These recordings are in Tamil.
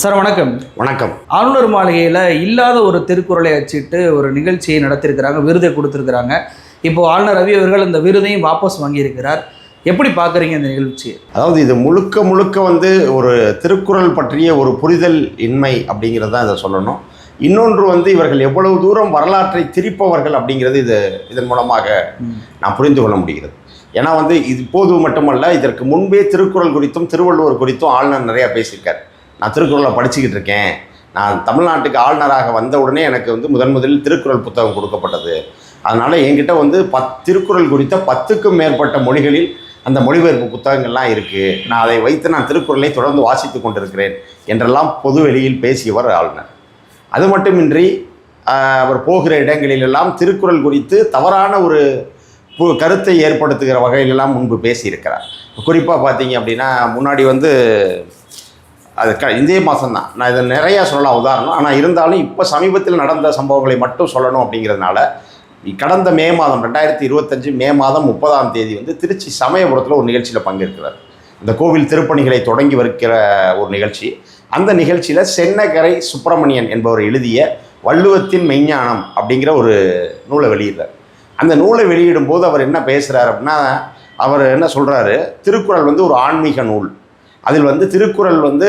சார் வணக்கம். வணக்கம். ஆளுநர் மாளிகையில் இல்லாத ஒரு திருக்குறளை வச்சுட்டு ஒரு நிகழ்ச்சியை நடத்திருக்கிறாங்க விருதை கொடுத்துருக்குறாங்க. இப்போ ஆளுநர் ரவி அவர்கள் இந்த விருதையும் வாபஸ் வாங்கியிருக்கிறார். எப்படி பார்க்குறீங்க இந்த நிகழ்ச்சியை? அதாவது இது முழுக்க முழுக்க வந்து ஒரு திருக்குறள் பற்றிய ஒரு புரிதல் இன்மை அப்படிங்கிறது தான் இதை சொல்லணும். இன்னொன்று வந்து இவர்கள் எவ்வளவு தூரம் வரலாற்றை திரிப்பவர்கள் அப்படிங்கிறது இது இதன் மூலமாக நான் புரிந்து கொள்ள முடிகிறது. ஏன்னா வந்து இது இப்போது மட்டுமல்ல இதற்கு முன்பே திருக்குறள் குறித்தும் திருவள்ளுவர் குறித்தும் ஆளுநர் நிறையா பேசியிருக்கார். நான் திருக்குறளை படிச்சுக்கிட்டு இருக்கேன். நான் தமிழ்நாட்டுக்கு ஆளுநராக வந்த உடனே எனக்கு வந்து முதன் முதலில் திருக்குறள் புத்தகம் கொடுக்கப்பட்டது. அதனால் என்கிட்ட வந்து பத் திருக்குறள் குறித்த பத்துக்கும் மேற்பட்ட மொழிகளில் அந்த மொழிபெயர்ப்பு புத்தகங்கள்லாம் இருக்குது நான் அதை வைத்து நான் திருக்குறளை தொடர்ந்து வாசித்து கொண்டிருக்கிறேன் என்றெல்லாம் பொது வெளியில் பேசியவர் ஆளுநர். அது மட்டுமின்றி அவர் போகிற இடங்களிலெல்லாம் திருக்குறள் குறித்து தவறான ஒரு பு- கருத்தை ஏற்படுத்துகிற வகையிலெல்லாம் முன்பு பேசியிருக்கிறார். குறிப்பாக பார்த்தீங்க அப்படின்னா முன்னாடி வந்து அது க இந்திய மாதம் தான் நான் இதை நிறையா சொல்லலாம் உதாரணம். ஆனால் இருந்தாலும் இப்போ சமீபத்தில் நடந்த சம்பவங்களை மட்டும் சொல்லணும் அப்படிங்கிறதுனால கடந்த மே மாதம் ரெண்டாயிரத்தி இருபத்தஞ்சு மே மாதம் முப்பதாம் தேதி வந்து திருச்சி சமயபுரத்தில் ஒரு நிகழ்ச்சியில் பங்கேற்கிறார். இந்த கோவில் திருப்பணிகளை தொடங்கி வைக்கிற ஒரு நிகழ்ச்சி. அந்த நிகழ்ச்சியில் சென்னகரை சுப்பிரமணியன் என்பவர் எழுதிய வள்ளுவத்தின் மெய்ஞானம் அப்படிங்கிற ஒரு நூலை வெளியிடுறார். அந்த நூலை வெளியிடும்போது அவர் என்ன பேசுகிறார் அப்படின்னா அவர் என்ன சொல்கிறாரு திருக்குறள் வந்து ஒரு ஆன்மீக நூல். அதில் வந்து திருக்குறள் வந்து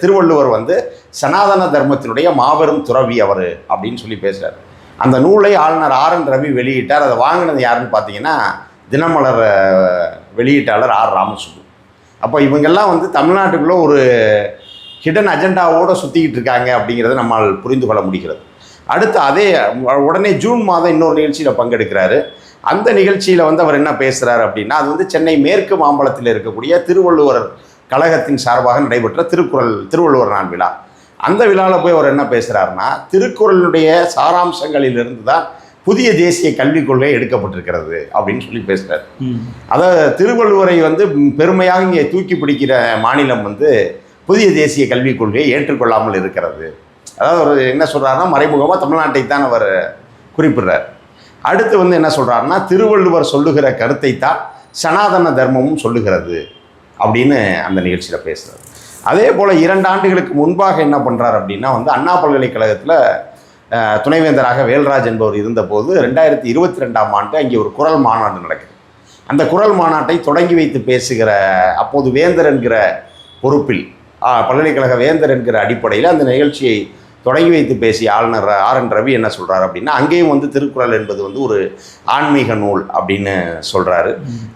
திருவள்ளுவர் வந்து சனாதன தர்மத்தினுடைய மாபெரும் துறவி அவர் அப்படின்னு சொல்லி பேசுகிறார் அந்த நூலை ஆளுநர் ஆர் என் ரவி வெளியிட்டார். அதை வாங்கினது யாருன்னு பார்த்தீங்கன்னா தினமலர் வெளியீட்டாளர் ஆர் ராமசுப்பு அப்போ இவங்கெல்லாம் வந்து தமிழ்நாட்டுக்குள்ளே ஒரு ஹிடன் அஜெண்டாவோடு சுற்றிக்கிட்டு இருக்காங்க அப்படிங்கிறத நம்மால் புரிந்து கொள்ள முடிகிறது. அடுத்து அதே உடனே ஜூன் மாதம் இன்னொரு நிகழ்ச்சியில் பங்கெடுக்கிறாரு. அந்த நிகழ்ச்சியில் வந்து அவர் என்ன பேசுகிறார் அப்படின்னா அது வந்து சென்னை மேற்கு மாம்பலத்தில் இருக்கக்கூடிய திருவள்ளுவர் கழகத்தின் சார்பாக நடைபெற்ற திருக்குறள் திருவள்ளுவர் நாள் விழா. அந்த விழாவில் போய் அவர் என்ன பேசுகிறாருன்னா திருக்குறளுடைய சாராம்சங்களிலிருந்து தான் புதிய தேசிய கல்விக் கொள்கை எடுக்கப்பட்டிருக்கிறது அப்படின்னு சொல்லி பேசுகிறார் அதாவது திருவள்ளுவரை வந்து பெருமையாக இங்கே தூக்கி பிடிக்கிற மாநிலம் வந்து புதிய தேசிய கல்விக் கொள்கையை ஏற்றுக்கொள்ளாமல் இருக்கிறது. அதாவது அவர் என்ன சொல்கிறாருன்னா மறைமுகமாக தமிழ்நாட்டை தான் அவர் குறிப்பிடுறார். அடுத்து வந்து என்ன சொல்கிறாருன்னா திருவள்ளுவர் சொல்லுகிற கருத்தை தான் சனாதன தர்மமும் சொல்லுகிறது. அப்படின்னு அந்த நிகழ்ச்சியில் பேசுகிறார் அதே போல் இரண்டு ஆண்டுகளுக்கு முன்பாக என்ன பண்ணுறார் அப்படின்னா வந்து அண்ணா பல்கலைக்கழகத்தில் துணைவேந்தராக வேல்ராஜ் என்பவர் இருந்தபோது ரெண்டாயிரத்தி இருபத்தி ரெண்டாம் ஆண்டு அங்கே ஒரு குரல் மாநாடு நடக்குது. அந்த குரல் மாநாட்டை தொடங்கி வைத்து பேசுகிற அப்போது வேந்தர் என்கிற பொறுப்பில் பல்கலைக்கழக வேந்தர் என்கிற அடிப்படையில் அந்த நிகழ்ச்சியை தொடங்கி வைத்து பேசிய ஆளுநர் ஆர் என் ரவி என்ன சொல்கிறார் அப்படின்னா அங்கேயும் வந்து திருக்குறள் என்பது வந்து ஒரு ஆன்மீக நூல் அப்படின்னு சொல்கிறாரு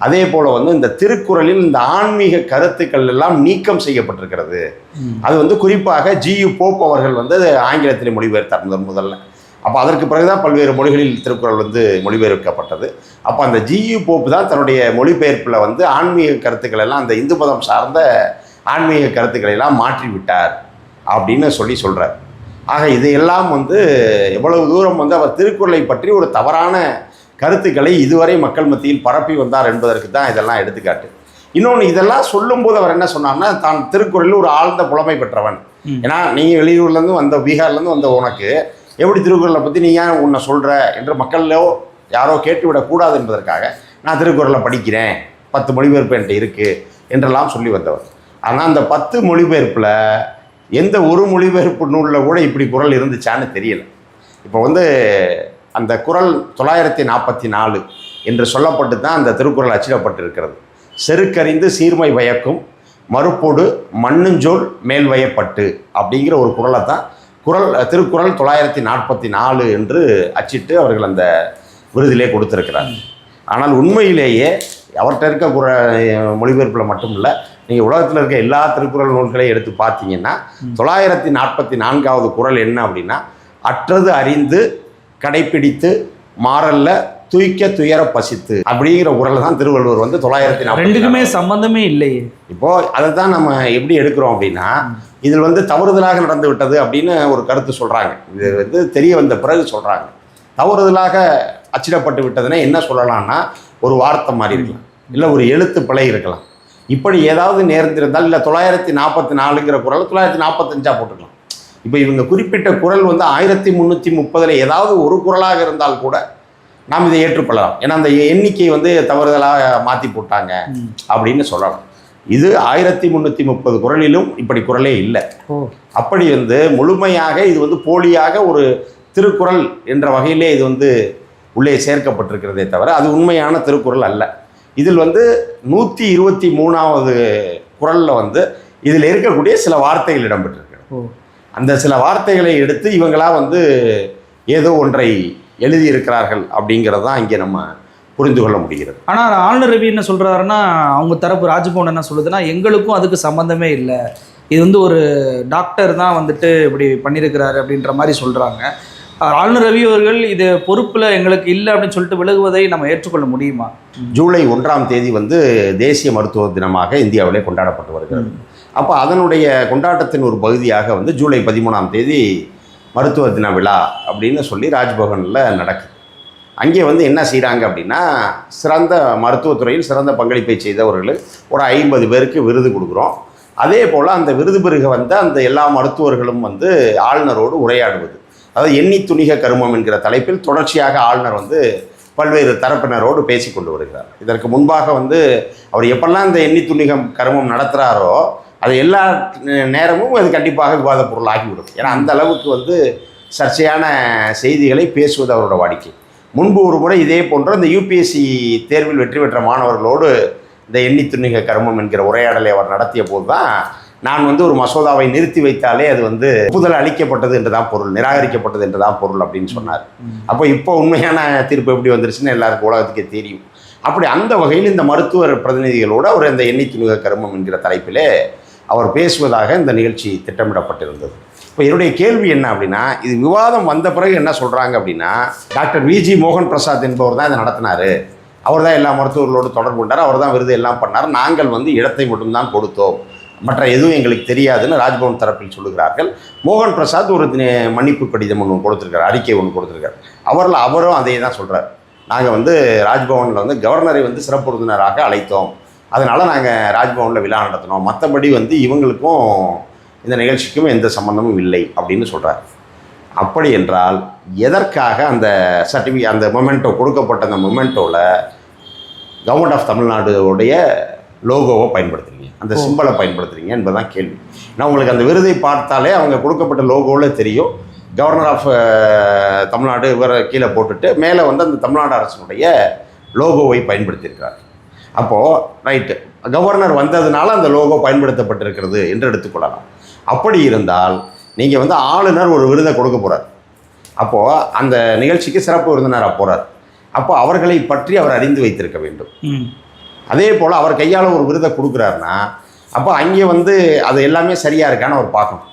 அதே போல் வந்து இந்த திருக்குறளில் இந்த ஆன்மீக கருத்துக்கள் எல்லாம் நீக்கம் செய்யப்பட்டிருக்கிறது. அது வந்து குறிப்பாக ஜியு போப் அவர்கள் வந்து ஆங்கிலத்தில் மொழிபெயர்த்தார் முதன் முதல்ல. அப்போ அதற்கு பிறகுதான் பல்வேறு மொழிகளில் திருக்குறள் வந்து மொழிபெயர்க்கப்பட்டது. அப்போ அந்த ஜியு போப் தான் தன்னுடைய மொழிபெயர்ப்பில் வந்து ஆன்மீக கருத்துக்கள் எல்லாம் அந்த இந்து மதம் சார்ந்த ஆன்மீக கருத்துக்களை எல்லாம் மாற்றி விட்டார் அப்படின்னு சொல்லி சொல்கிறார் ஆக இதையெல்லாம் வந்து எவ்வளவு தூரம் வந்து அவர் திருக்குறளை பற்றி ஒரு தவறான கருத்துக்களை இதுவரை மக்கள் மத்தியில் பரப்பி வந்தார் என்பதற்கு தான் இதெல்லாம் எடுத்துக்காட்டு. இன்னொன்று இதெல்லாம் சொல்லும்போது அவர் என்ன சொன்னார்னா தான் திருக்குறளில் ஒரு ஆழ்ந்த புலமை பெற்றவன். ஏன்னா நீங்கள் வெளியூர்லேருந்து வந்த பீகார்லேருந்து வந்த உனக்கு எப்படி திருக்குறளை பற்றி நீ ஏன் உன்னை சொல்கிற என்று மக்களோ யாரோ கேட்டுவிடக்கூடாது என்பதற்காக நான் திருக்குறளை படிக்கிறேன் பத்து மொழிபெயர்ப்பு என்கிட்ட இருக்குது என்றெல்லாம் சொல்லி வந்தவர். ஆனால் அந்த பத்து மொழிபெயர்ப்பில் எந்த ஒரு மொழிபெயர்ப்பு நூலில் கூட இப்படி குரல் இருந்துச்சான்னு தெரியல. இப்போ வந்து அந்த குறள் தொள்ளாயிரத்தி நாற்பத்தி நாலு என்று சொல்லப்பட்டு தான் அந்த திருக்குறள் அச்சிடப்பட்டிருக்கிறது. செருக்கறிந்து சீர்மை வயக்கும் மறுப்போடு மண்ணுஞ்சோல் மேல் வயப்பட்டு அப்படிங்கிற ஒரு குரலை தான் குறள் திருக்குறள் தொள்ளாயிரத்தி நாற்பத்தி நாலு என்று அச்சிட்டு அவர்கள் அந்த விருதிலே கொடுத்துருக்கிறார் ஆனால் உண்மையிலேயே அவர்கிட்ட இருக்க குற மொழிபெயர்ப்பில் மட்டும் இல்லை நீங்கள் உலகத்தில் இருக்க எல்லா திருக்குறள் நூல்களையும் எடுத்து பார்த்தீங்கன்னா தொள்ளாயிரத்தி நாற்பத்தி நான்காவது குறள் என்ன அப்படின்னா அற்றது அறிந்து கடைப்பிடித்து மாறல்ல துய்க்க துயர பசித்து அப்படிங்கிற குறளை தான் திருவள்ளுவர் வந்து தொள்ளாயிரத்தி ரெண்டுக்குமே சம்பந்தமே இல்லையே. இப்போ அதை தான் நம்ம எப்படி எடுக்கிறோம் அப்படின்னா இதில் வந்து தவறுதலாக நடந்து விட்டது அப்படின்னு ஒரு கருத்து சொல்கிறாங்க இது வந்து தெரிய வந்த பிறகு சொல்கிறாங்க தவறுதலாக அச்சிடப்பட்டு விட்டதுன்னா என்ன சொல்லலாம்னா ஒரு வார்த்தை மாதிரி இருக்கலாம். இல்லை ஒரு எழுத்து பிழை இருக்கலாம். இப்படி ஏதாவது நேர்ந்திருந்தால் இல்லை தொள்ளாயிரத்தி நாற்பத்தி நாலுங்கிற குரல் தொள்ளாயிரத்தி நாற்பத்தஞ்சா போட்டுக்கலாம். இப்போ இவங்க குறிப்பிட்ட குரல் வந்து ஆயிரத்தி முந்நூற்றி முப்பதில் ஏதாவது ஒரு குரலாக இருந்தால் கூட நாம் இதை ஏற்றுக்கொள்ளலாம். ஏன்னா அந்த எண்ணிக்கை வந்து தவறுதலாக மாற்றி போட்டாங்க. அப்படின்னு சொல்லலாம். இது ஆயிரத்தி முந்நூற்றி முப்பது குரலிலும் இப்படி குரலே இல்லை. அப்படி வந்து முழுமையாக இது வந்து போலியாக ஒரு திருக்குறள் என்ற வகையிலே இது வந்து உள்ளே சேர்க்கப்பட்டிருக்கிறதே தவிர அது உண்மையான திருக்குறள் அல்ல. இதில் வந்து நூற்றி இருபத்தி மூணாவது குறளில் வந்து இதில் இருக்கக்கூடிய சில வார்த்தைகள் இடம்பெற்றிருக்கிறது. அந்த சில வார்த்தைகளை எடுத்து இவங்களா வந்து ஏதோ ஒன்றை எழுதியிருக்கிறார்கள் அப்படிங்கிறது தான் இங்கே நம்ம புரிந்து கொள்ள முடிகிறது. ஆனால் ஆளுநர் ரவி என்ன சொல்கிறாருன்னா அவங்க தரப்பு ராஜ்பவன் என்ன சொல்லுதுன்னா எங்களுக்கும் அதுக்கு சம்மந்தமே இல்லை. இது வந்து ஒரு டாக்டர் தான் வந்துட்டு இப்படி பண்ணியிருக்கிறாரு அப்படின்ற மாதிரி சொல்கிறாங்க ஆளுநர் ரவி அவர்கள் இது பொறுப்பில் எங்களுக்கு இல்லை அப்படின்னு சொல்லிட்டு விலகுவதை நம்ம ஏற்றுக்கொள்ள முடியுமா? ஜூலை ஒன்றாம் தேதி வந்து தேசிய மருத்துவ தினமாக இந்தியாவிலே கொண்டாடப்பட்டு வருகிறது. அப்போ அதனுடைய கொண்டாட்டத்தின் ஒரு பகுதியாக வந்து ஜூலை பதிமூணாம் தேதி மருத்துவ தின விழா அப்படின்னு சொல்லி ராஜ்பவனில் நடக்குது. அங்கே வந்து என்ன செய்கிறாங்க அப்படின்னா சிறந்த மருத்துவத்துறையில் சிறந்த பங்களிப்பை செய்தவர்களுக்கு ஒரு ஐம்பது பேருக்கு விருது கொடுக்குறோம். அதே போல் அந்த விருது பெருக வந்த அந்த எல்லா மருத்துவர்களும் வந்து ஆளுநரோடு உரையாடுவது. அதாவது எண்ணி துணிக கருமம் என்கிற தலைப்பில் தொடர்ச்சியாக ஆளுநர் வந்து பல்வேறு தரப்பினரோடு பேசி கொண்டு வருகிறார். இதற்கு முன்பாக வந்து அவர் எப்பெல்லாம் இந்த எண்ணி துணிகம் கருமம் நடத்துகிறாரோ அது எல்லா நேரமும் அது கண்டிப்பாக விவாத பொருள் ஆகிவிடும். ஏன்னா அந்த அளவுக்கு வந்து சர்ச்சையான செய்திகளை பேசுவது அவரோட வாடிக்கை. முன்பு ஒரு முறை இதே போன்ற இந்த யூபிஎஸ்சி தேர்வில் வெற்றி பெற்ற மாணவர்களோடு இந்த எண்ணி துணிக கருமம் என்கிற உரையாடலை அவர் நடத்திய போது தான் நான் வந்து ஒரு மசோதாவை நிறுத்தி வைத்தாலே அது வந்து ஒப்புதல் அளிக்கப்பட்டது என்று தான் பொருள் நிராகரிக்கப்பட்டது என்று தான் பொருள் அப்படின்னு சொன்னார். அப்போ இப்போ உண்மையான தீர்ப்பு எப்படி வந்துருச்சுன்னு எல்லாருக்கும் உலகத்துக்கே தெரியும். அப்படி அந்த வகையில் இந்த மருத்துவர் பிரதிநிதிகளோடு அவர் இந்த எண்ணி துணிக கர்மம் என்கிற தலைப்பிலே அவர் பேசுவதாக இந்த நிகழ்ச்சி திட்டமிடப்பட்டிருந்தது. இப்போ என்னுடைய கேள்வி என்ன அப்படின்னா இது விவாதம் வந்த பிறகு என்ன சொல்கிறாங்க அப்படின்னா டாக்டர் விஜி மோகன் பிரசாத் என்பவர் தான் இதை நடத்தினாரு. அவர் தான் எல்லா மருத்துவர்களோடு தொடர்பு கொண்டார் அவர் தான் விருது எல்லாம் பண்ணார். நாங்கள் வந்து இடத்தை மட்டும்தான் கொடுத்தோம். மற்ற எதுவும் எங்களுக்கு தெரியாதுன்னு ராஜ்பவன் தரப்பில் சொல்லுகிறார்கள். மோகன் பிரசாத் ஒரு மன்னிப்பு கடிதம் ஒன்று கொடுத்துருக்காரு அறிக்கை ஒன்று கொடுத்துருக்காரு. அவரில் அவரும் அதே தான் சொல்கிறார் நாங்கள் வந்து ராஜ்பவனில் வந்து கவர்னரை வந்து சிறப்பு விருந்தினராக அழைத்தோம். அதனால் நாங்கள் ராஜ்பவனில் விழா நடத்தினோம். மற்றபடி வந்து இவங்களுக்கும் இந்த நிகழ்ச்சிக்கும் எந்த சம்மந்தமும் இல்லை அப்படின்னு சொல்கிறார் அப்படி என்றால் எதற்காக அந்த சர்டிஃபிகேட் அந்த மொமெண்ட்டோ கொடுக்கப்பட்ட அந்த மொமெண்ட்டோவில் கவர்மெண்ட் ஆஃப் தமிழ்நாடுடைய லோகோவை பயன்படுத்தி அந்த. சிம்பலை பயன்படுத்துறீங்க என்பதுதான் கேள்வி. நான் உங்களுக்கு அந்த விருதை பார்த்தாலே அவங்க கொடுக்கப்பட்ட லோகோவில் தெரியும். கவர்னர் ஆஃப் தமிழ்நாடு இவரை கீழே போட்டுட்டு மேலே வந்து அந்த தமிழ்நாடு அரசினுடைய லோகோவை பயன்படுத்தியிருக்கிறார். அப்போது ரைட்டு கவர்னர் வந்ததுனால அந்த லோகோ பயன்படுத்தப்பட்டிருக்கிறது என்று எடுத்துக்கொள்ளலாம். அப்படி இருந்தால் நீங்கள் வந்து ஆளுநர் ஒரு விருதை கொடுக்க போகிறார் அப்போது அந்த நிகழ்ச்சிக்கு சிறப்பு விருந்தினராக போகிறார் அப்போ அவர்களை பற்றி அவர் அறிந்து வைத்திருக்க வேண்டும். அதே போல் அவர் கையால் ஒரு விருதை கொடுக்குறாருன்னா அப்போ அங்கே வந்து அது எல்லாமே சரியாக இருக்கான்னு அவர் பார்க்கணும்.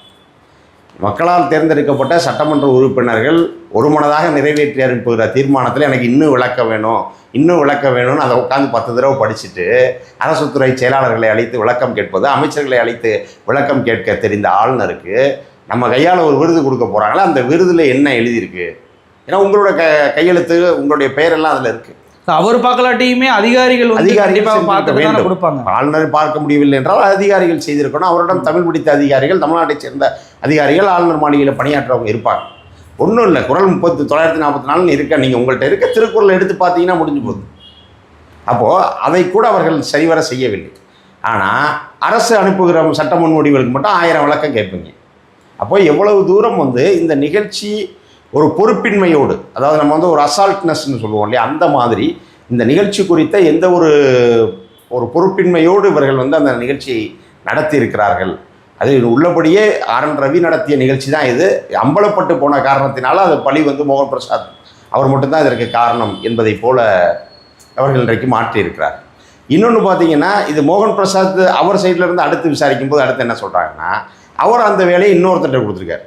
மக்களால் தேர்ந்தெடுக்கப்பட்ட சட்டமன்ற உறுப்பினர்கள் ஒருமனதாக நிறைவேற்றி அனுப்புகிற தீர்மானத்தில் எனக்கு இன்னும் விளக்க வேணும் இன்னும் விளக்க வேணும்னு அதை உட்காந்து பத்து தடவை படிச்சுட்டு அரசுத்துறை செயலாளர்களை அழைத்து விளக்கம் கேட்பது அமைச்சர்களை அழைத்து விளக்கம் கேட்க தெரிந்த ஆளுநருக்கு நம்ம கையால் ஒரு விருது கொடுக்க போகிறாங்களா அந்த விருதில் என்ன எழுதியிருக்கு? ஏன்னா உங்களோட க கையெழுத்து உங்களுடைய பெயரெல்லாம் அதில் இருக்குது அவர் பார்க்கலாட்டியுமே அதிகாரிகள் அதிகாரிகள் வேண்டும். கொடுப்பாங்க. ஆளுநர் பார்க்க முடியவில்லை என்றால் அதிகாரிகள் செய்திருக்கணும். அவரிடம் தமிழ் பிடித்த அதிகாரிகள் தமிழ்நாட்டைச் சேர்ந்த அதிகாரிகள் ஆளுநர் மாளிகையில் பணியாற்றவங்க இருப்பாங்க. ஒன்றும் இல்லை. குரல் முப்பத்தி தொள்ளாயிரத்தி நாற்பத்தி நாலுன்னு இருக்க. நீங்கள் உங்கள்கிட்ட இருக்க திருக்குறள் எடுத்து பார்த்தீங்கன்னா முடிஞ்சு போகுது. அப்போது அதை கூட அவர்கள் சரிவர செய்யவில்லை. ஆனால் அரசு அனுப்புகிற சட்ட முன்வடிவுகளுக்கு மட்டும் ஆயிரம் விளக்கம் கேட்பீங்க. அப்போ எவ்வளவு தூரம் வந்து இந்த நிகழ்ச்சி ஒரு பொறுப்பின்மையோடு அதாவது நம்ம வந்து ஒரு அசால்ட்னஸ்னு சொல்லுவோம் இல்லையா அந்த மாதிரி இந்த நிகழ்ச்சி குறித்த எந்த ஒரு ஒரு பொறுப்பின்மையோடு இவர்கள் வந்து அந்த நிகழ்ச்சியை நடத்தி இருக்கிறார்கள் அது உள்ளபடியே ஆர் என் ரவி நடத்திய நிகழ்ச்சி தான் இது. அம்பலப்பட்டு போன காரணத்தினால அது பழி வந்து மோகன் பிரசாத் அவர் மட்டும்தான் இதற்கு காரணம் என்பதை போல அவர்கள் இன்றைக்கு மாற்றியிருக்கிறார். இன்னொன்று பார்த்தீங்கன்னா இது மோகன் பிரசாத் அவர் சைட்லேருந்து அடுத்து விசாரிக்கும் போது அடுத்து என்ன சொல்கிறாங்கன்னா அவர் அந்த வேலையை இன்னொருத்தர்கிட்ட கொடுத்துருக்காரு.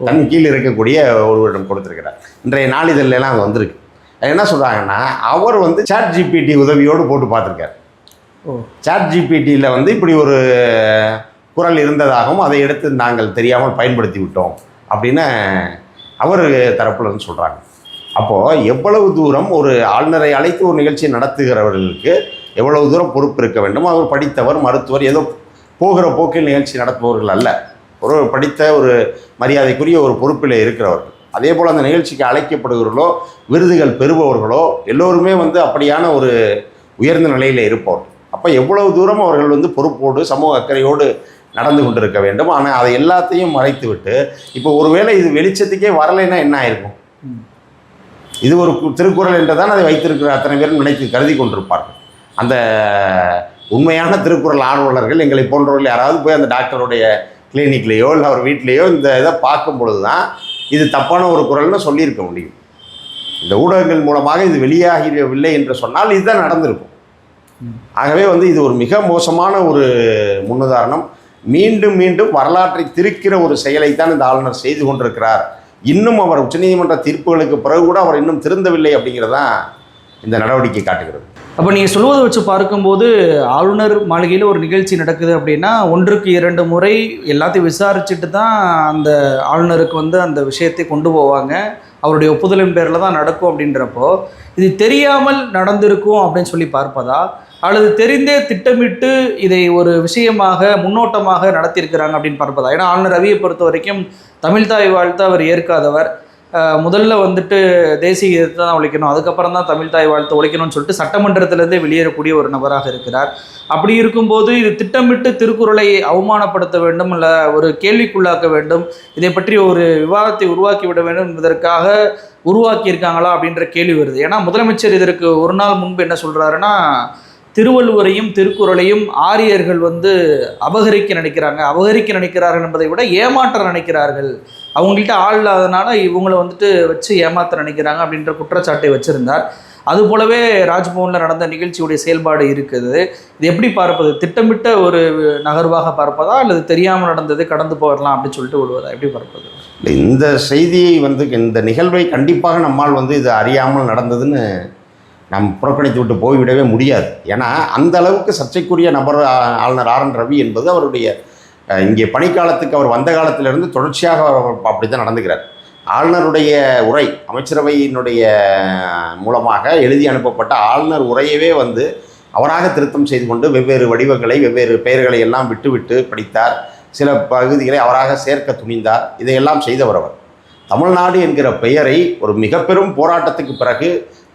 தன் கீழ் இருக்கக்கூடிய ஒருவரிடம் கொடுத்துருக்கிறார். இன்றைய நாளிதழ்ல எல்லாம் அது வந்திருக்கு. என்ன சொல்கிறாங்கன்னா அவர் வந்து சாட் ஜிபிடி உதவியோடு போட்டு பார்த்துருக்காரு. ஓ. சாட் ஜிபிடியில் வந்து இப்படி ஒரு குரல் இருந்ததாகவும் அதை எடுத்து நாங்கள் தெரியாமல் பயன்படுத்தி விட்டோம் அப்படின்னு அவர் தரப்புல இருந்து சொல்கிறாங்க அப்போது எவ்வளவு தூரம் ஒரு ஆளுநரை அழைத்து ஒரு நிகழ்ச்சியை நடத்துகிறவர்களுக்கு எவ்வளவு தூரம் பொறுப்பு இருக்க வேண்டும்? அவர் படித்தவர் மருத்துவர் ஏதோ போகிற போக்கில் நிகழ்ச்சி நடத்துபவர்கள் அல்ல. ஒரு படித்த ஒரு மரியாதைக்குரிய ஒரு பொறுப்பில் இருக்கிறவர்கள். அதே போல் அந்த நிகழ்ச்சிக்கு அழைக்கப்படுகிறவர்களோ விருதுகள் பெறுபவர்களோ எல்லோருமே வந்து அப்படியான ஒரு உயர்ந்த நிலையில் இருப்பவர்கள். அப்போ எவ்வளவு தூரம் அவர்கள் வந்து பொறுப்போடு சமூக அக்கறையோடு நடந்து கொண்டிருக்க வேண்டும். ஆனால் அதை எல்லாத்தையும் மறைத்து விட்டு இப்போ ஒருவேளை இது வெளிச்சத்துக்கே வரலைன்னா என்ன ஆயிருக்கும்? இது ஒரு திருக்குறள் என்று தான் அதை வைத்திருக்கிற அத்தனை பேரும் நினைத்து கருதி கொண்டிருப்பார்கள். அந்த உண்மையான திருக்குறள் ஆர்வலர்கள் எங்களை போன்றவர்கள் யாராவது போய் அந்த டாக்டருடைய கிளினிக்லேயோ இல்லை அவர் வீட்லேயோ இந்த இதை பார்க்கும் பொழுது தான் இது தப்பான ஒரு குரல்னு சொல்லியிருக்க முடியும். இந்த ஊடகங்கள் மூலமாக இது வெளியாகவில்லை என்று சொன்னால் இதுதான் நடந்திருக்கும். ஆகவே வந்து இது ஒரு மிக மோசமான ஒரு முன்னுதாரணம். மீண்டும் மீண்டும் வரலாற்றை திரிக்கிற ஒரு செயலை தான் இந்த ஆளுநர் செய்து கொண்டிருக்கிறார். இன்னும் அவர் உச்சநீதிமன்ற தீர்ப்புகளுக்கு பிறகு கூட அவர் இன்னும் திருந்தவில்லை அப்படிங்கிறதான் இந்த நடவடிக்கை காட்டுகிறது. அப்போ நீங்கள் சொல்வதை வச்சு பார்க்கும்போது ஆளுநர் மாளிகையில் ஒரு நிகழ்ச்சி நடக்குது அப்படின்னா ஒன்றுக்கு இரண்டு முறை எல்லாத்தையும் விசாரிச்சுட்டு தான் அந்த ஆளுநருக்கு வந்து அந்த விஷயத்தை கொண்டு போவாங்க. அவருடைய ஒப்புதலின் பேரில் தான் நடக்கும் அப்படின்றப்போ இது தெரியாமல் நடந்திருக்கும் அப்படின்னு சொல்லி பார்ப்பதா? அல்லது தெரிந்தே திட்டமிட்டு இதை ஒரு விஷயமாக முன்னோட்டமாக நடத்தியிருக்கிறாங்க அப்படின்னு பார்ப்பதா? ஏன்னா ஆளுநர் ரவியை பொறுத்த வரைக்கும் தமிழ்தாய் வாழ்த்து அவர் ஏற்காதவர். முதல்ல வந்துட்டு தேசிய கீதத்தை தான் ஒழிக்கணும். அதுக்கப்புறம் தான் தமிழ் தாய் வாழ்த்து ஒழிக்கணும்னு சொல்லிட்டு சட்டமன்றத்திலேருந்தே வெளியேறக்கூடிய ஒரு நபராக இருக்கிறார். அப்படி இருக்கும்போது இது திட்டமிட்டு திருக்குறளை அவமானப்படுத்த வேண்டும் இல்லை ஒரு கேள்விக்குள்ளாக்க வேண்டும் இதை பற்றி ஒரு விவாதத்தை உருவாக்கி விட வேண்டும் என்பதற்காக உருவாக்கியிருக்காங்களா அப்படின்ற கேள்வி வருது. ஏன்னா முதலமைச்சர் இதற்கு ஒரு நாள் முன்பு என்ன சொல்கிறாருன்னா திருவள்ளுவரையும் திருக்குறளையும் ஆரியர்கள் வந்து அபகரிக்க நினைக்கிறாங்க. அபகரிக்க நினைக்கிறார்கள் என்பதை விட ஏமாற்ற நினைக்கிறார்கள். அவங்கள்ட்ட ஆள் இல்லாதனால இவங்களை வந்துட்டு வச்சு ஏமாற்ற நினைக்கிறாங்க அப்படின்ற குற்றச்சாட்டை வச்சுருந்தார். அது போலவே ராஜ்பவனில் நடந்த நிகழ்ச்சியுடைய செயல்பாடு இருக்குது. இது எப்படி பார்ப்பது? திட்டமிட்ட ஒரு நகர்வாக பார்ப்பதா அல்லது தெரியாமல் நடந்தது கடந்து போகலாம் அப்படின்னு சொல்லிட்டு விடுவதா? எப்படி பார்ப்பது? இந்த செய்தியை வந்து இந்த நிகழ்வை கண்டிப்பாக நம்மால் வந்து இது அறியாமல் நடந்ததுன்னு நாம் புறக்கணித்து விட்டு போய்விடவே முடியாது. ஏன்னா அந்த அளவுக்கு சர்ச்சைக்குரிய நபர் ஆளுநர் ஆர் என் ரவி என்பது அவருடைய இங்கே பணிக்காலத்துக்கு அவர் வந்த காலத்திலிருந்து தொடர்ச்சியாக அப்படி தான் நடந்துக்கிறார். ஆளுநருடைய உரை அமைச்சரவையினுடைய மூலமாக எழுதி அனுப்பப்பட்ட ஆளுநர் உரையவே வந்து அவராக திருத்தம் செய்து கொண்டு வெவ்வேறு வடிவங்களை வெவ்வேறு பெயர்களை எல்லாம் விட்டுவிட்டு படித்தார். சில பகுதிகளை அவராக சேர்க்க துணிந்தார். இதையெல்லாம் செய்தவர் அவர். தமிழ்நாடு என்கிற பெயரை ஒரு மிக பெரும் போராட்டத்துக்கு பிறகு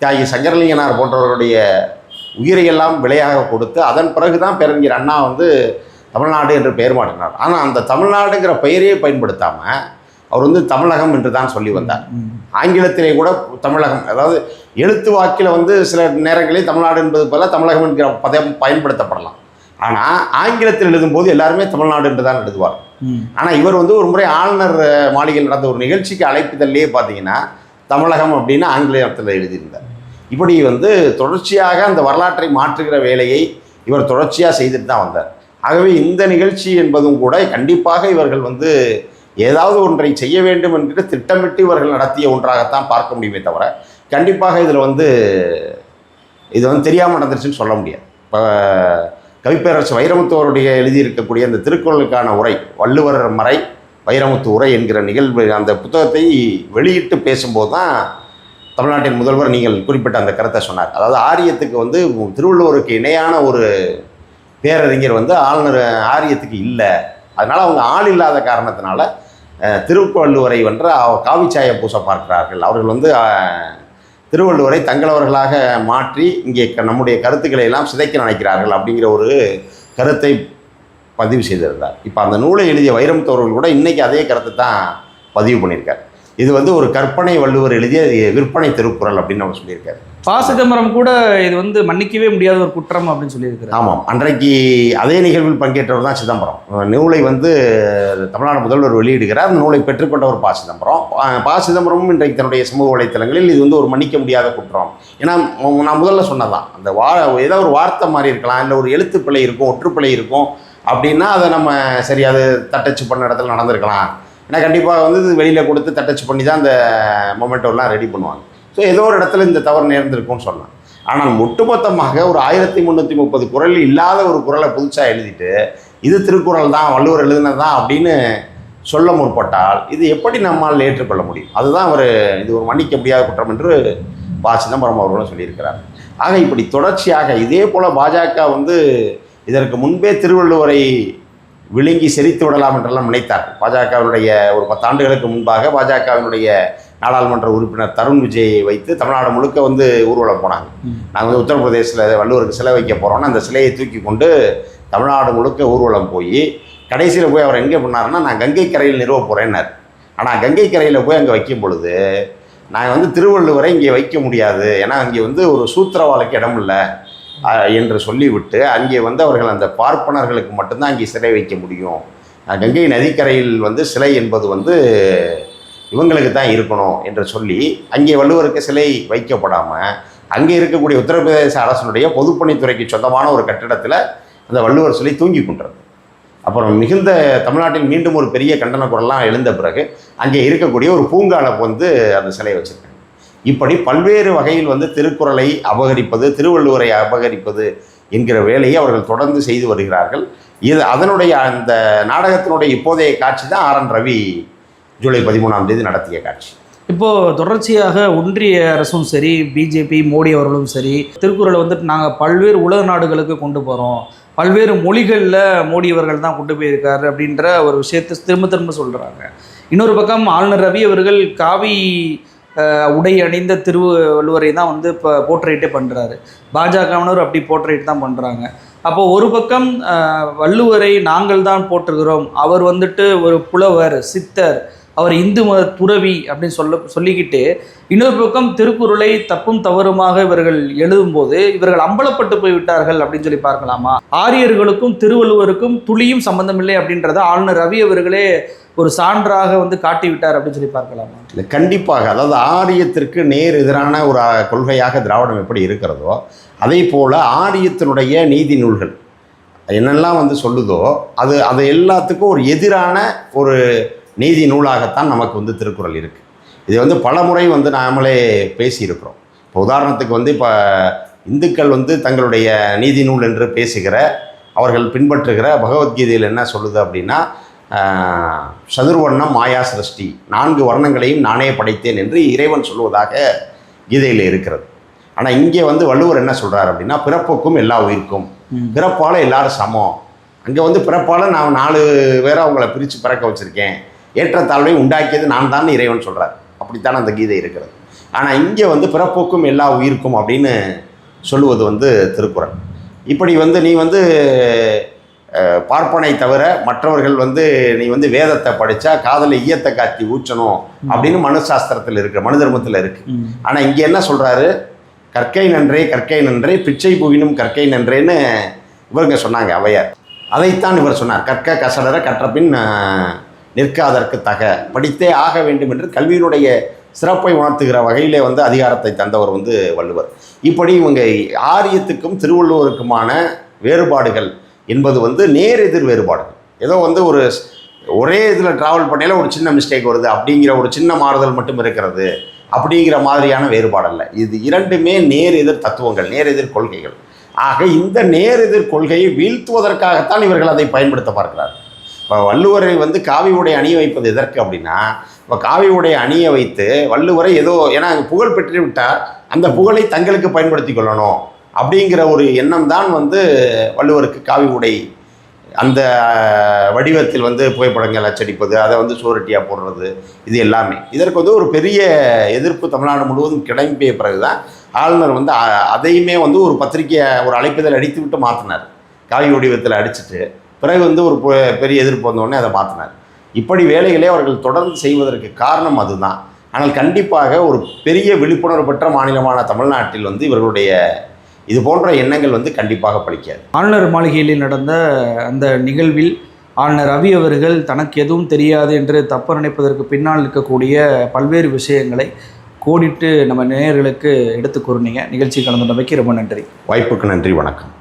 தியாகி சங்கரலிங்கனார் போன்றவருடைய உயிரையெல்லாம் விலையாக கொடுத்து அதன் பிறகு தான் பேரறிஞர் அண்ணா வந்து தமிழ்நாடு என்று பெயர் மாற்றினார். ஆனால் அந்த தமிழ்நாடுங்கிற பெயரையே பயன்படுத்தாமல் அவர் வந்து தமிழகம் என்று தான் சொல்லி வந்தார். ஆங்கிலத்திலே கூட தமிழகம் அதாவது எழுத்து வாக்கில் வந்து சில நேரங்களில் தமிழ்நாடு என்பது போல தமிழகம் என்கிற பதம் பயன்படுத்தப்படலாம். ஆனால் ஆங்கிலத்தில் எழுதும்போது எல்லாருமே தமிழ்நாடு என்று தான் எழுதுவார் ஆனால் இவர் வந்து ஒரு முறை ஆளுநர் மாளிகையில் நடந்த ஒரு நிகழ்ச்சிக்கு அழைப்புதல்லையே பார்த்தீங்கன்னா தமிழகம் அப்படின்னு ஆங்கிலத்தில் எழுதியிருந்தார். இப்படி வந்து தொடர்ச்சியாக அந்த வரலாற்றை மாற்றுகிற வேலையை இவர் தொடர்ச்சியாக செய்துட்டு தான் வந்தார். ஆகவே இந்த நிகழ்ச்சி என்பதும் கூட கண்டிப்பாக இவர்கள் வந்து ஏதாவது ஒன்றை செய்ய வேண்டும் என்கிற திட்டமிட்டு இவர்கள் நடத்திய ஒன்றாகத்தான் பார்க்க முடியுமே தவிர கண்டிப்பாக இதில் வந்து இது வந்து தெரியாமல் நடந்துருச்சுன்னு சொல்ல முடியாது. இப்போ கவிப்பேரரசு வைரமுத்துவருடைய எழுதியிருக்கக்கூடிய அந்த திருக்குறளுக்கான உரை வள்ளுவர் மறை வைரமுத்து உரை என்கிற நிகழ்வு அந்த புத்தகத்தை வெளியிட்டு பேசும்போது தான் தமிழ்நாட்டின் முதல்வர் நீங்கள் குறிப்பிட்ட அந்த கருத்தை சொன்னார். அதாவது ஆரியத்துக்கு வந்து திருவள்ளுவருக்கு இணையான ஒரு பேரறிஞர் வந்து ஆளுநர் ஆரியத்துக்கு இல்லை. அதனால் அவங்க ஆள் இல்லாத காரணத்தினால திருவள்ளுவரை வந்து அவ- காவிச்சாயம் பூச பார்க்கிறார்கள். அவர்கள் வந்து திருவள்ளுவரை தங்களவர்களாக மாற்றி இங்கே க- நம்முடைய கருத்துக்களை எல்லாம் சிதைக்க நினைக்கிறார்கள் அப்படிங்கிற ஒரு கருத்தை பதிவு செய்திருந்தார். இப்போ அந்த நூலை எழுதிய வைரமுத்தவர்கள் கூட இன்றைக்கி அதே கருத்தை தான் பதிவு பண்ணியிருக்கார். இது வந்து ஒரு கற்பனை வள்ளுவர் எழுதிய விற்பனை திருக்குறள் அப்படின்னு அவர் சொல்லியிருக்காரு. பா சிதம்பரம் கூட இது வந்து மன்னிக்கவே முடியாத ஒரு குற்றம் அப்படின்னு சொல்லியிருக்கிறார். ஆமாம். அன்றைக்கு அதே நிகழ்வில் பங்கேற்றவர் தான் சிதம்பரம். நூலை வந்து தமிழ்நாடு முதல்வர் வெளியிடுகிறார். அந்த நூலை பெற்றுக்கொண்டவர் பா சிதம்பரம். பா- சிதம்பரமும் இன்றைக்கு தன்னுடைய சமூக வலைத்தளங்களில் இது வந்து ஒரு மன்னிக்க முடியாத குற்றம். ஏன்னா நான் முதல்ல சொன்னதான் அந்த வா ஏதோ ஒரு வார்த்தை மாதிரி இருக்கலாம். இல்லை ஒரு எழுத்துப்பிழை இருக்கும் ஒற்றுப்பிழை இருக்கும். அப்படின்னா அதை நம்ம சரி அது தட்டச்சு பண்ண இடத்துல நடந்திருக்கலாம். ஏன்னா கண்டிப்பாக வந்து இது வெளியில் கொடுத்து தட்டச்சு பண்ணி தான் அந்த மொமெண்டோலாம் ரெடி பண்ணுவாங்க. ஸோ ஏதோ ஒரு இடத்துல இந்த தவறு நேர்ந்திருக்கும்னு சொல்லலாம். ஆனால் ஒட்டுமொத்தமாக ஒரு ஆயிரத்தி முந்நூற்றி முப்பது குரல் இல்லாத ஒரு குரலை புதுசாக எழுதிட்டு இது திருக்குறள் தான் வள்ளுவர் எழுதினது தான் அப்படின்னு சொல்ல முற்பட்டால் இது எப்படி நம்மால் ஏற்றுக்கொள்ள முடியும்? அதுதான் ஒரு இது ஒரு மன்னிக்க முடியாத குற்றம் என்று பா. சிதம்பரம் அவர்களும் சொல்லியிருக்கிறார். ஆக இப்படி தொடர்ச்சியாக இதே போல் பாஜக வந்து இதற்கு முன்பே திருவள்ளுவரை விழுங்கி செறித்து விடலாம் என்றெல்லாம் நினைத்தார். பாஜகவினுடைய ஒரு பத்தாண்டுகளுக்கு முன்பாக பாஜகவினுடைய நாடாளுமன்ற உறுப்பினர் தருண் விஜயை வைத்து தமிழ்நாடு முழுக்க வந்து ஊர்வலம் போனாங்க. நாங்கள் வந்து உத்தரப்பிரதேசில் வள்ளுவருக்கு சிலை வைக்க போகிறோம்னா அந்த சிலையை தூக்கி கொண்டு தமிழ்நாடு முழுக்க ஊர்வலம் போய் கடைசியில் போய் அவர் எங்கே பண்ணாருன்னா நான் கங்கை கரையில் நிறுவ போகிறேன்னார் ஆனால் கங்கை கரையில் போய் அங்கே வைக்கும் பொழுது நாங்கள் வந்து திருவள்ளுவரை இங்கே வைக்க முடியாது. ஏன்னா அங்கே வந்து ஒரு சூத்திரவாளுக்கு இடம் இல்லை என்று சொல்லிவிட்டு அங்கே வந்து அவர்கள் அந்த பார்ப்பனர்களுக்கு மட்டும்தான் அங்கே சிலை வைக்க முடியும். கங்கை நதிக்கரையில் வந்து சிலை என்பது வந்து இவங்களுக்கு தான் இருக்கணும் என்று சொல்லி அங்கே வள்ளுவருக்கு சிலை வைக்கப்படாமல் அங்கே இருக்கக்கூடிய உத்தரப்பிரதேச அரசனுடைய பொதுப்பணித்துறைக்கு சொந்தமான ஒரு கட்டிடத்தில் அந்த வள்ளுவர் சிலை தூங்கி கொண்டது அப்புறம் மிகுந்த தமிழ்நாட்டில் மீண்டும் ஒரு பெரிய கண்டன குரல்லாம் எழுந்த பிறகு அங்கே இருக்கக்கூடிய ஒரு பூங்கால வந்து அந்த சிலையை வச்சுருக்காங்க இப்படி பல்வேறு வகையில் வந்து திருக்குறளை அபகரிப்பது திருவள்ளுவரை அபகரிப்பது என்கிற வேலையை அவர்கள் தொடர்ந்து செய்து வருகிறார்கள். இது அதனுடைய அந்த நாடகத்தினுடைய இப்போதைய காட்சி தான் ஆர் என் ரவி ஜூலை பதிமூணாம் தேதி நடத்திய காட்சி. இப்போது தொடர்ச்சியாக ஒன்றிய அரசும் சரி பிஜேபி மோடி அவர்களும் சரி திருக்குறளை வந்துட்டு நாங்கள் பல்வேறு உலக நாடுகளுக்கு கொண்டு போகிறோம் பல்வேறு மொழிகளில் மோடி அவர்கள் தான் கொண்டு போயிருக்காரு அப்படின்ற ஒரு விஷயத்தை திரும்ப திரும்ப சொல்கிறாங்க இன்னொரு பக்கம் ஆளுநர் ரவி அவர்கள் காவி உடை அணிந்த திருவள்ளுவரை தான் வந்து இப்போ போர்ட்ரேட்டே பண்ணுறாரு பாஜகவினர் அப்படி போர்ட்ரேட் தான் பண்ணுறாங்க அப்போ ஒரு பக்கம் வள்ளுவரை நாங்கள் தான் போற்றுகிறோம். அவர் வந்துட்டு ஒரு புலவர் சித்தர். அவர் இந்து மத துறவி அப்படின்னு சொல்ல சொல்லிக்கிட்டு இன்னொரு பக்கம் திருக்குறளை தப்பும் தவறுமாக இவர்கள் எழுதும்போது இவர்கள் அம்பலப்பட்டு போய் விட்டார்கள் அப்படின்னு சொல்லி பார்க்கலாமா? ஆரியர்களுக்கும் திருவள்ளுவருக்கும் துளியும் சம்பந்தமில்லை அப்படின்றத ஆளுநர் ரவி அவர்களே ஒரு சான்றாக வந்து காட்டி விட்டார் அப்படின்னு சொல்லி பார்க்கலாமா? இல்லை கண்டிப்பாக. அதாவது ஆரியத்திற்கு நேர் எதிரான ஒரு கொள்கையாக திராவிடம் எப்படி இருக்கிறதோ அதே போல் ஆரியத்தினுடைய நீதி நூல்கள் என்னெல்லாம் வந்து சொல்லுதோ அது அது எல்லாத்துக்கும் ஒரு எதிரான ஒரு நீதி நூலாகத்தான் நமக்கு வந்து திருக்குறள் இருக்குது இது வந்து பல முறை வந்து நாமளே பேசியிருக்கிறோம். இப்போ உதாரணத்துக்கு வந்து இப்போ இந்துக்கள் வந்து தங்களுடைய நீதி நூல் என்று பேசுகிற அவர்கள் பின்பற்றுகிற பகவத்கீதையில் என்ன சொல்லுது அப்படின்னா சதுர்வர்ணம் மாயா சிருஷ்டி நான்கு வர்ணங்களையும் நானே படைத்தேன் என்று இறைவன் சொல்வதாக கீதையில் இருக்கிறது. ஆனால் இங்கே வந்து வள்ளுவர் என்ன சொல்றார் அப்படின்னா பிறப்புக்கும் எல்லா உயிருக்கும். பிறப்பால் எல்லாரும் சமம். அங்கே வந்து பிறப்பால் நான் நாலு பேரை அவங்கள பிரித்து பிறக்க வச்சுருக்கேன். ஏற்றத்தாழ்வை உண்டாக்கியது நான் தான் இறைவன் சொல்கிறார் அப்படித்தான் அந்த கீதை இருக்கிறது. ஆனால் இங்கே வந்து பிறப்புக்கும் எல்லா உயிருக்கும் அப்படின்னு சொல்லுவது வந்து திருக்குறள். இப்படி வந்து நீ வந்து பார்ப்பனை தவிர மற்றவர்கள் வந்து நீ வந்து வேதத்தை படித்தா காதலை ஈயத்தை காத்தி ஊற்றணும் அப்படின்னு மனு சாஸ்திரத்தில் இருக்கு மனு தர்மத்தில் இருக்கு. ம். ஆனால் இங்கே என்ன சொல்கிறாரு கற்கை நன்றே கற்கை நன்றே பிச்சை புகினும் கற்கை நன்றேன்னு இவருங்க சொன்னாங்க அவையார். அதைத்தான் இவர் சொன்னார். கற்க கசடர கற்றபின் நிற்காதற்கு தக. படித்தே ஆக வேண்டும் என்று கல்வியினுடைய சிறப்பை உணர்த்துகிற வகையிலே வந்து அதிகாரத்தை தந்தவர் வந்து வள்ளுவர். இப்படி இவங்க ஆரியத்துக்கும் திருவள்ளுவருக்குமான வேறுபாடுகள் என்பது வந்து நேர் எதிர் வேறுபாடுகள். ஏதோ வந்து ஒரு ஒரே இதில் ட்ராவல் பண்ணையில் ஒரு சின்ன மிஸ்டேக் வருது அப்படிங்கிற ஒரு சின்ன மாறுதல் மட்டும் இருக்கிறது அப்படிங்கிற மாதிரியான வேறுபாடு அல்ல. இது இரண்டுமே நேர் எதிர் தத்துவங்கள் நேர் எதிர் கொள்கைகள். ஆக இந்த நேர் எதிர் கொள்கையை வீழ்த்துவதற்காகத்தான் இவர்கள் அதை பயன்படுத்த பார்க்கிறார்கள். இப்போ வள்ளுவரை வந்து காவி உடை அணிய வைப்பது எதற்கு அப்படின்னா இப்போ காவி உடை அணிய வைத்து வள்ளுவரை ஏதோ ஏன்னா புகழ் பெற்று விட்டார் அந்த புகழை தங்களுக்கு பயன்படுத்தி கொள்ளணும் அப்படிங்கிற ஒரு எண்ணம் தான் வந்து வள்ளுவருக்கு காவி உடை அந்த வடிவத்தில் வந்து புகைப்படங்கள் அச்சடிப்பது அதை வந்து சுவரட்டியாக போடுறது இது எல்லாமே. இதற்கு வந்து ஒரு பெரிய எதிர்ப்பு தமிழ்நாடு முழுவதும் கிளம்பிய பிறகு தான் ஆளுநர் வந்து அதையுமே வந்து ஒரு பத்திரிக்கையை ஒரு அழைப்பிதழ் அடித்து விட்டு மாற்றினார் காவி வடிவத்தில் அடிச்சுட்டு. பிறகு வந்து ஒரு பெரிய எதிர்ப்பு வந்தோடனே அதை மாற்றினார் இப்படி வேலைகளை அவர்கள் தொடர்ந்து செய்வதற்கு காரணம் அதுதான். ஆனால் கண்டிப்பாக ஒரு பெரிய விழிப்புணர்வு பெற்ற மாநிலமான தமிழ்நாட்டில் வந்து இவர்களுடைய இது போன்ற எண்ணங்கள் வந்து கண்டிப்பாக பலிக்காது. ஆளுநர் மாளிகையில் நடந்த அந்த நிகழ்வில் ஆளுநர் ரவி அவர்கள் தனக்கு எதுவும் தெரியாது என்று தப்பு நினைப்பதற்கு பின்னால் இருக்கக்கூடிய பல்வேறு விஷயங்களை கோடிட்டு நம்ம நேயர்களுக்கு எடுத்து கூறுனீங்க. நிகழ்ச்சி கலந்துட்டமைக்கு ரொம்ப நன்றி. வாய்ப்புக்கு நன்றி. வணக்கம்.